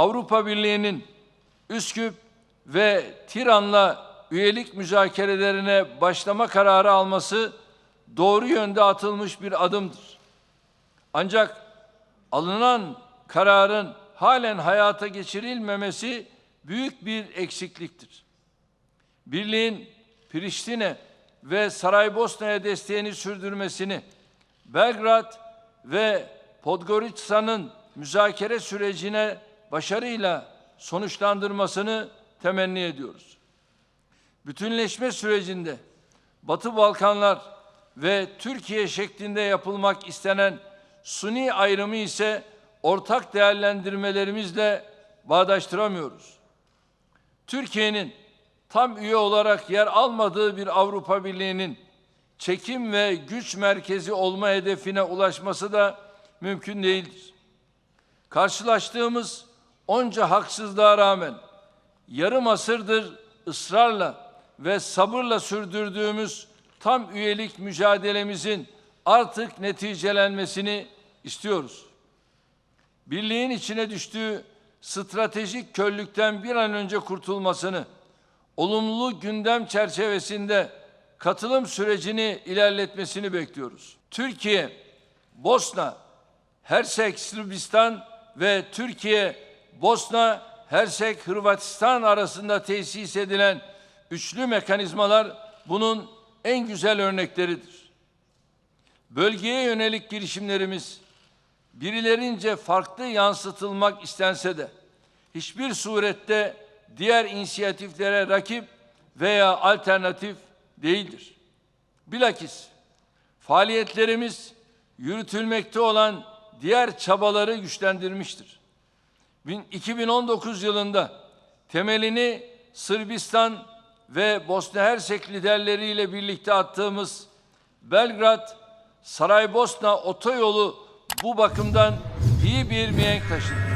Avrupa Birliği'nin Üsküp ve Tiran'la üyelik müzakerelerine başlama kararı alması doğru yönde atılmış bir adımdır. Ancak alınan kararın halen hayata geçirilmemesi büyük bir eksikliktir. Birliğin Priştine ve Saraybosna'ya desteğini sürdürmesini, Belgrad ve Podgorica'nın müzakere sürecine başarıyla sonuçlandırmasını temenni ediyoruz. Bütünleşme sürecinde Batı Balkanlar ve Türkiye şeklinde yapılmak istenen suni ayrımı ise ortak değerlendirmelerimizle bağdaştıramıyoruz. Türkiye'nin tam üye olarak yer almadığı bir Avrupa Birliği'nin çekim ve güç merkezi olma hedefine ulaşması da mümkün değildir. Karşılaştığımız onca haksızlığa rağmen yarım asırdır ısrarla ve sabırla sürdürdüğümüz tam üyelik mücadelemizin artık neticelenmesini istiyoruz. Birliğin içine düştüğü stratejik körlükten bir an önce kurtulmasını, olumlu gündem çerçevesinde katılım sürecini ilerletmesini bekliyoruz. Türkiye, Bosna, Hersek, Sırbistan ve Türkiye, Bosna, Hersek, Hırvatistan arasında tesis edilen üçlü mekanizmalar bunun en güzel örnekleridir. Bölgeye yönelik girişimlerimiz birilerince farklı yansıtılmak istense de hiçbir surette diğer inisiyatiflere rakip veya alternatif değildir. Bilakis faaliyetlerimiz yürütülmekte olan diğer çabaları güçlendirmiştir. Bin- 2019 yılında temelini Sırbistan ve Bosna Hersek liderleriyle birlikte attığımız Belgrad Saraybosna otoyolu bu bakımdan iyi bir mihenk taşıdı.